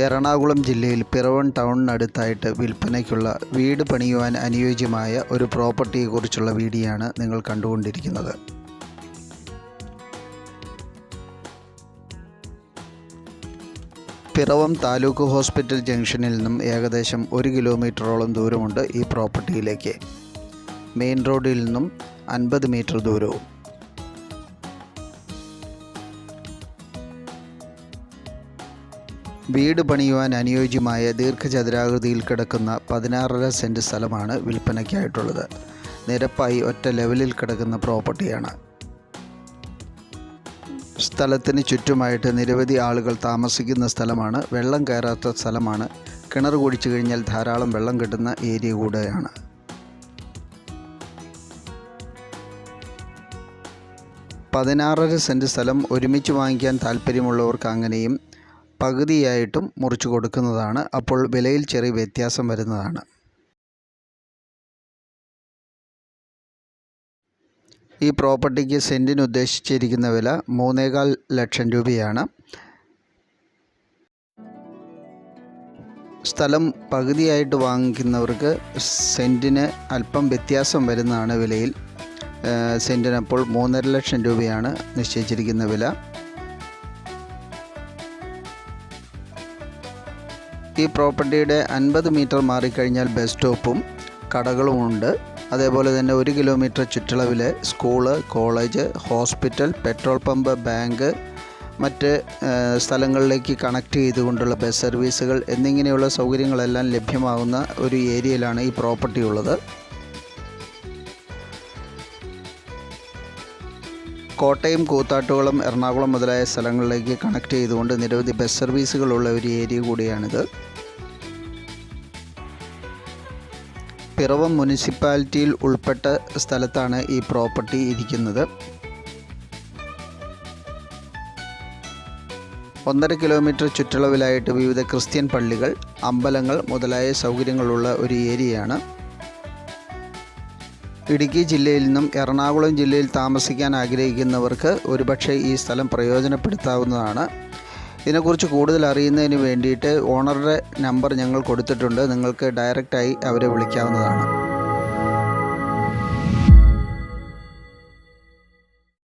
എറണാകുളം ജില്ലയിൽ പിറവം ടൗണിനടുത്തായിട്ട് വിൽപ്പനയ്ക്കുള്ള വീട് പണിയുവാൻ അനുയോജ്യമായ ഒരു പ്രോപ്പർട്ടിയെക്കുറിച്ചുള്ള വീഡിയോയാണ് നിങ്ങൾ കണ്ടുകൊണ്ടിരിക്കുന്നത്. പിറവം താലൂക്ക് ഹോസ്പിറ്റൽ ജംഗ്ഷനിൽ നിന്നും ഏകദേശം ഒരു കിലോമീറ്ററോളം ദൂരമുണ്ട് ഈ പ്രോപ്പർട്ടിയിലേക്ക്. മെയിൻ റോഡിൽ നിന്നും അൻപത് മീറ്റർ ദൂരവും. വീട് പണിയുവാൻ അനുയോജ്യമായ ദീർഘചതുരാകൃതിയിൽ കിടക്കുന്ന പതിനാറര സെന്റ് സ്ഥലമാണ് വിൽപ്പനയ്ക്കായിട്ടുള്ളത്. നിരപ്പായി ഒറ്റ ലെവലിൽ കിടക്കുന്ന പ്രോപ്പർട്ടിയാണ്. സ്ഥലത്തിന് ചുറ്റുമായിട്ട് നിരവധി ആളുകൾ താമസിക്കുന്ന സ്ഥലമാണ്. വെള്ളം കയറാത്ത സ്ഥലമാണ്. കിണർ കുടിച്ചു കഴിഞ്ഞാൽ ധാരാളം വെള്ളം കിട്ടുന്ന ഏരിയ കൂടെയാണ്. പതിനാറര സെന്റ് സ്ഥലം ഒരുമിച്ച് വാങ്ങിക്കാൻ താല്പര്യമുള്ളവർക്ക് അങ്ങനെയും പകുതിയായിട്ടും മുറിച്ചു കൊടുക്കുന്നതാണ്. അപ്പോൾ വിലയിൽ ചെറിയ വ്യത്യാസം വരുന്നതാണ്. ഈ പ്രോപ്പർട്ടിക്ക് സെന്റിന് ഉദ്ദേശിച്ചിരിക്കുന്ന വില മൂന്നേകാൽ ലക്ഷം രൂപയാണ്. സ്ഥലം പകുതിയായിട്ട് വാങ്ങിക്കുന്നവർക്ക് സെന്റിന് അല്പം വ്യത്യാസം വരുന്നതാണ് വിലയിൽ. സെന്റിനപ്പോൾ മൂന്നര ലക്ഷം രൂപയാണ് നിശ്ചയിച്ചിരിക്കുന്ന വില. ഈ പ്രോപ്പർട്ടിയുടെ അൻപത് മീറ്റർ മാറിക്കഴിഞ്ഞാൽ ബസ് സ്റ്റോപ്പും കടകളുമുണ്ട്. അതേപോലെ തന്നെ ഒരു കിലോമീറ്റർ ചുറ്റളവിൽ school college hospital petrol pump bank മറ്റ് സ്ഥലങ്ങളിലേക്ക് കണക്ട് ചെയ്തുകൊണ്ടുള്ള ബസ് സർവീസുകൾ എന്നിങ്ങനെയുള്ള സൗകര്യങ്ങളെല്ലാം ലഭ്യമാകുന്ന ഒരു ഏരിയയിലാണ് ഈ പ്രോപ്പർട്ടി ഉള്ളത് കോട്ടയം കൂത്താട്ടുകുളം എറണാകുളം മുതലായ സ്ഥലങ്ങളിലേക്ക് കണക്ട് ചെയ്തുകൊണ്ട് നിരവധി ബസ് സർവീസുകളുള്ള ഒരു ഏരിയ കൂടിയാണിത്. പിറവം മുനിസിപ്പാലിറ്റിയിൽ ഉൾപ്പെട്ട സ്ഥലത്താണ് ഈ പ്രോപ്പർട്ടി ഇരിക്കുന്നത്. ഒന്നര കിലോമീറ്റർ ചുറ്റളവിലായിട്ട് വിവിധ ക്രിസ്ത്യൻ പള്ളികൾ അമ്പലങ്ങൾ മുതലായ സൗകര്യങ്ങളുള്ള ഒരു ഏരിയയാണ് ഇടുക്കി ജില്ലയിൽ നിന്നും എറണാകുളം ജില്ലയിൽ താമസിക്കാൻ ആഗ്രഹിക്കുന്നവർക്ക് ഒരുപക്ഷെ ഈ സ്ഥലം പ്രയോജനപ്പെടുത്താവുന്നതാണ്. ഇതിനെക്കുറിച്ച് കൂടുതൽ അറിയുന്നതിന് വേണ്ടിയിട്ട് ഓണറുടെ നമ്പർ ഞങ്ങൾ കൊടുത്തിട്ടുണ്ട്. നിങ്ങൾക്ക് ഡയറക്റ്റായി അവരെ വിളിക്കാവുന്നതാണ്.